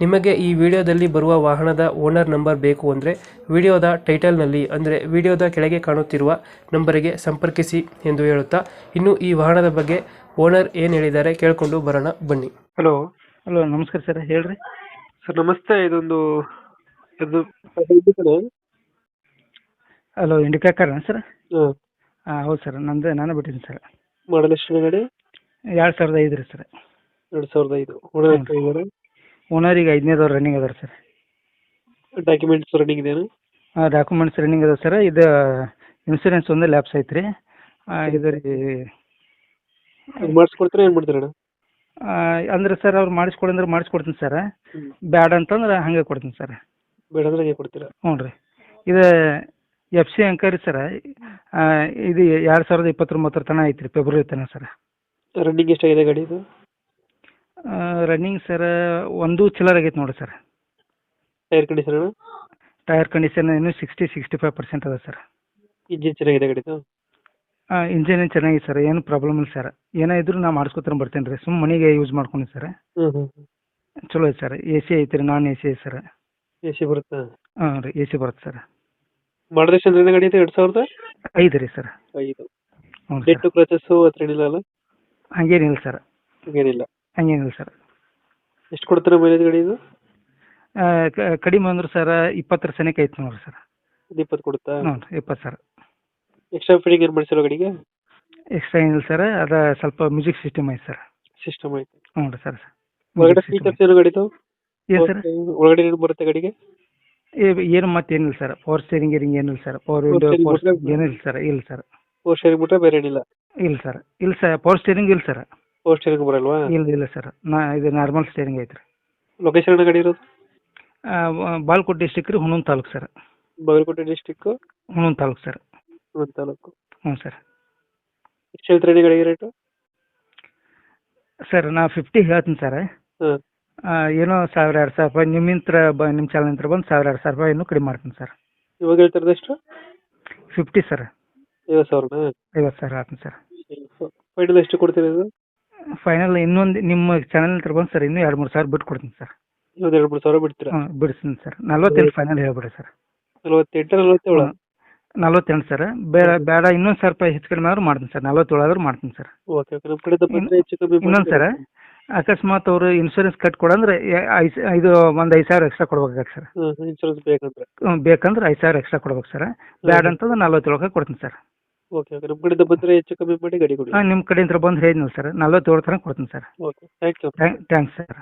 ನಿಮಗೆ ಈ ವಿಡಿಯೋದಲ್ಲಿ ಬರುವ ವಾಹನದ ಓನರ್ ನಂಬರ್ ಬೇಕು ಅಂದರೆ ವಿಡಿಯೋದ ಟೈಟಲ್ನಲ್ಲಿ ಅಂದರೆ ವಿಡಿಯೋದ ಕೆಳಗೆ ಕಾಣುತ್ತಿರುವ ನಂಬರಿಗೆ ಸಂಪರ್ಕಿಸಿ ಎಂದು ಹೇಳುತ್ತಾ ಇನ್ನು ಈ ವಾಹನದ ಬಗ್ಗೆ ಓನರ್ ಏನು ಹೇಳಿದ್ದಾರೆ ಕೇಳಿಕೊಂಡು ಬರೋಣ ಬನ್ನಿ. ಹಲೋ. ಹಲೋ ನಮಸ್ಕಾರ ಸರ್ ಹೇಳ್ರಿ. ಸರ್ ನಮಸ್ತೆ ಇದೊಂದು ಇದು ಹಲೋ ಇಂಡಿಕಾ ಕಾರ್ ಸರ್? ಹಾಂ. ಹೌದು ಸರ್ ನಂದು ನಾನು ಬಿಟ್ಟಿದ್ದೀನಿ ಸರ್. ಮಾಡಲ್ ಎಷ್ಟು ಗಾಡಿ? ಎರಡು ಸಾವಿರದ ಐದು ರೀ ಸರ್. ಎರಡು ಸಾವಿರದ ಐದು. ಓನರ್ ಈಗ ಐದನೇದವ್ರು ರನ್ನಿಂಗ್ ಅದಾರ ಸರ್ ಡಾಕ್ಯುಮೆಂಟ್ಸ್ ರನ್ನಿಂಗ್ ಇದೆಯಾ ಡಾಕ್ಯುಮೆಂಟ್ಸ್ ರನ್ನಿಂಗ್ ಅದಾವ ಸರ್ ಇದು ಇನ್ಸೂರೆನ್ಸ್ ಒಂದು ಲ್ಯಾಪ್ಸ್ ಐತೆ ರೀ ಇದು ರೀ ಮಾಡಿಸ್ಕೊಡ್ತೀರಾ ಏನು ಮಾಡ್ತೀರಾ ಅಂದ್ರೆ ಸರ್ ಅವ್ರು ಮಾಡಿಸ್ಕೊಡಂದ್ರೆ ಮಾಡಿಸ್ಕೊಡ್ತೀನಿ ಸರ್ ಬ್ಯಾಡ ಅಂತಂದ್ರೆ ಹಂಗೆ ಕೊಡ್ತೀನಿ ಸರ್ ಬೇಡ ಅಂದ್ರೆ ಹಂಗೆ ಕೊಡ್ತೀರಾ? ಹ್ಞೂ ರೀ. ಇದು ಎಫ್ ಸಿ ಅಂಕರಿ ಸರ್ ಇದು ಎರಡು ಸಾವಿರದ ಇಪ್ಪತ್ತೊಂಬತ್ತರ ತನಕ ಐತ್ರಿ ಫೆಬ್ರವರಿ ತನಕ ಸರ್ ರನ್ನಿಂಗ್ ಎಷ್ಟಾಗಿದೆ ಗಾಡಿ ಇದು? ರನ್ನಿಂಗ್ ಸರ್ ಒಂದು ಚಿಲ್ಲರ್ ಆಗೈತೆ ನೋಡಿ sir tyre condition tyre condition ಏನು ಸಿಕ್ಸ್ಟಿ ಸಿಕ್ಸ್ಟಿ ಫೈವ್ ಪರ್ಸೆಂಟ್ ಅದ ಸರ್ ಇಂಜಿನ್ ಚೆನ್ನಾಗಿದೆ ಗಾಡಿದು ಇಂಜಿನ್ ಚೆನ್ನಾಗಿದೆ ಸರ್ ಏನು ಪ್ರಾಬ್ಲಮ್ ಇಲ್ಲ ಸರ್ ಏನೇ ಇದ್ರೂ ನಾ ಮಾಡಿಸ್ಕೊತಾನೆ ಬರ್ತೇನೆ ರೀ ಸುಮ್ಮ ಮನೆಗೆ ಯೂಸ್ ಮಾಡ್ಕೊಂಡು ಸರ್ ಹ್ಞೂ ಹ್ಞೂ ಚಲೋ ಐತೆ ಸರ್ ಎ ಸಿ ಐತೆ ರೀ ನಾನ್ ಎ ಸಿ ಐತೆ ಸರ್ ಎ ಸಿ ಬರುತ್ತೆ? ಹಾಂ ರೀ ಎ ಸಿ ಬರುತ್ತೆ ಸರ್ ಮಾಡಿದ್ರೆ ಅಂದ್ರೆ ಗಾಡಿ ಎರಡು ಸಾವಿರದ? ಐದು ರೀ ಸರ್ ಐದು. ಹ್ಞೂ ಸರ್ ಕ್ರಚಸ್ಸು ಹತ್ರ ಏನಿಲ್ಲ ಅಲ್ಲ? ಹಂಗೇನಿಲ್ಲ ಸರ್ ಹಂಗೇನಿಲ್ಲ. ಹಂಗೇನಿಲ್ಲ ಸರ್. ಎಷ್ಟು ಕೊಡ್ತಾರೆ ಮೈಲೇಜ್ ಗಾಡಿ ಇದು? ಕಡಿಮೆ ಅಂದ್ರೆ ಸರ್ ಇಪ್ಪತ್ತರ ಸನಿಕ ಐತೆ ನೋಡ್ರಿ ಸರ್. ಒಂದು ಇಪ್ಪತ್ತು ಕೊಡುತ್ತಾ? ಹ್ಞೂ ರೀ ಇಪ್ಪತ್ತು ಸರ್. ಎಕ್ಸ್ಟ್ರಾ ಫಿಟ್ಟಿಂಗ್ ಏನು ಮಾಡಿಸಿರೋ ಗಾಡಿಗೆ? ಎಕ್ಸ್ಟ್ರಾ ಏನಿಲ್ಲ ಸರ್ ಅದು ಸ್ವಲ್ಪ ಮ್ಯೂಸಿಕ್ ಸಿಸ್ಟಮ್ ಐತೆ ಸರ್. ಸಿಸ್ಟಮ್ ಐತೆ. ಹ್ಞೂ ರೀ ಸರ್ ಒಳಗಡೆ ಫೀಚರ್ಸ್ ಏನು ಗಾಡಿದು ಏನು ಸರ್. ಒಳಗಡೆ ಏನು ಬರುತ್ತೆ ಗಾಡಿಗೆ? ಏನು ಮತ್ತೇನಿಲ್ಲ ಸರ್ ಪವರ್ ಸ್ಟೇರಿಂಗ್ ಗೀರಿಂಗ್ ಏನಿಲ್ಲ ಸರ್ ಪವರ್ ವಿಂಡೋ ಪವರ್ ಏನಿಲ್ಲ ಸರ್ ಇಲ್ಲ ಸರ್. ಪವರ್ ಸ್ಟೇರಿಂಗ್ ಬಿಟ್ಟರೆ ಬೇರೆ ಏನಿಲ್ಲ. ಇಲ್ಲ ಸರ್ ಇಲ್ಲ ಸರ್ ಪವರ್ ಸ್ಟೇರಿಂಗ್ ಇಲ್ಲ ಸರ್. ಫೋರ್ ಸ್ಟೇರಿಂಗ್ ಬರಲ್ವಾ? ಇಲ್ಲ ಇಲ್ಲ ಸರ್ ನಾ ಇದು ನಾರ್ಮಲ್ ಸ್ಟೇರಿಂಗ್ ಐತೆ ರೀ ಲೊಕೇಶನ್ ಗಾಡಿ ಇರೋದು? ಬಾಲ್ಕೋಟ್ ಡಿಸ್ಟಿಕ್ ರೀ ಹುಣೂನ್ ತಾಲೂಕು ಸರ್ ಬಾಗಲಕೋಟೆ ಡಿಸ್ಟಿಕ್ ಹುಣೂನ್ ತಾಲೂಕು ಸರ್ ಒಂದು ತಾಲೂಕು. ಹ್ಞೂ ಸರ್ ಎಷ್ಟು ಹೇಳ್ತಾರೆ ಗಾಡಿಗೆ ರೇಟು ಸರ್ ನಾ ಫಿಫ್ಟಿ ಹೇಳ್ತೀನಿ ಸರ್ ಹಾಂ. ಏನೋ ಸಾವಿರ ಎರಡು ಸಾವಿರ ರೂಪಾಯಿ ನಿಮ್ಮಿಂತ್ರ ಬ ನಿಮ್ಮ ಚಾನಲಿಂತ್ರ ಬಂದು ಸಾವಿರ ಎರಡು ಸಾವಿರ ರೂಪಾಯಿ ಇನ್ನೂ ಕಡಿಮೆ ಮಾಡ್ತೀನಿ ಸರ್ ಇವಾಗ ಹೇಳ್ತಿರೋದು ಎಷ್ಟು? ಫಿಫ್ಟಿ ಸರ್ ಐವತ್ತು ಸಾವಿರನಾ? ಐವತ್ತು ಸಾವಿರ ಆಗ್ತೀನಿ ಸರ್ ಫೈನಲ್ ಎಷ್ಟು ಕೊಡ್ತೀರಿ ಇದು? ಫೈನಲ್ ಇನ್ನೊಂದು ನಿಮ್ಮ ಚಾನಲ್ ಹತ್ರ ಬಂದು ಸರ್ ಇನ್ನೂ ಎರಡು ಮೂರು ಸಾವಿರ ಬಿಟ್ಟು ಕೊಡ್ತೀನಿ ಸರ್ ಇನ್ನೊಂದು ಎರಡು ಮೂರು ಸಾವಿರ ಬಿಡ್ತೀರಾ? ಬಿಡಿಸ್ತೀನಿ ಸರ್ ನಲ್ವತ್ತೆಂಟು ಫೈನಲ್ ಹೇಳ್ಬಿಡಿ ಸರ್ ನಲವತ್ತೆಂಟು ನಲವತ್ತೇಳು? ನಲ್ವತ್ತೆಂಟು ಸರ್ ಬೇಡ ಬೇಡ ಇನ್ನೊಂದು ಸಾವಿರ ರೂಪಾಯಿ ಹೆಚ್ಚು ಕಡಿಮೆ ಆದ್ರೂ ಮಾಡ್ತೀನಿ ಸರ್ ನಲ್ವತ್ತೇಳು ಆದ್ರೂ ಮಾಡ್ತೀನಿ ಸರ್ ಓಕೆ ಓಕೆ. ನಮ್ಮ ಕಡೆಯಿಂದ ಬಂದರೆ ಹೆಚ್ಚು ಕಮ್ಮಿ ಇನ್ನೊಂದು ಸರ್ ಅಕಸ್ಮಾತ್ ಅವರು ಇನ್ಶೂರೆನ್ಸ್ ಕಟ್ ಕೊಡಂದ್ರೆ ಐದು ಇದು ಒಂದು ಐದು ಸಾವಿರ ಎಕ್ಸ್ಟ್ರಾ ಕೊಡ್ಬೇಕಾಗತ್ತೆ ಸರ್ ಇನ್ಶೂರೆನ್ಸ್ ಬೇಕಂದ್ರೆ. ಬೇಕಂದ್ರೆ ಐದು ಸಾವಿರ ಎಕ್ಸ್ಟ್ರಾ ಕೊಡ್ಬೇಕು ಸರ್ ಬ್ಯಾಡ್ ಅಂತಂದ್ರೆ ನಲ್ವತ್ತೇಳಕ್ಕೆ ಕೊಡ್ತೀನಿ ಸರ್ ಓಕೆ ಓಕೆ ನಮ್ಮ ಕಡೆಯಿಂದ ಬಂದರೆ ಹೆಚ್ಚು ಕಮ್ಮಿ ಮಾಡಿ ಗಾಡಿ ಕೊಡಿ. ಹಾಂ ನಿಮ್ಮ ಕಡೆಯಿಂದ ಹೇಳಿ ನೀವು ಸರ್. ನಲ್ವತ್ತೇಳು ತನಕ ಕೊಡ್ತೀನಿ sir. Okay thank you thanks sir.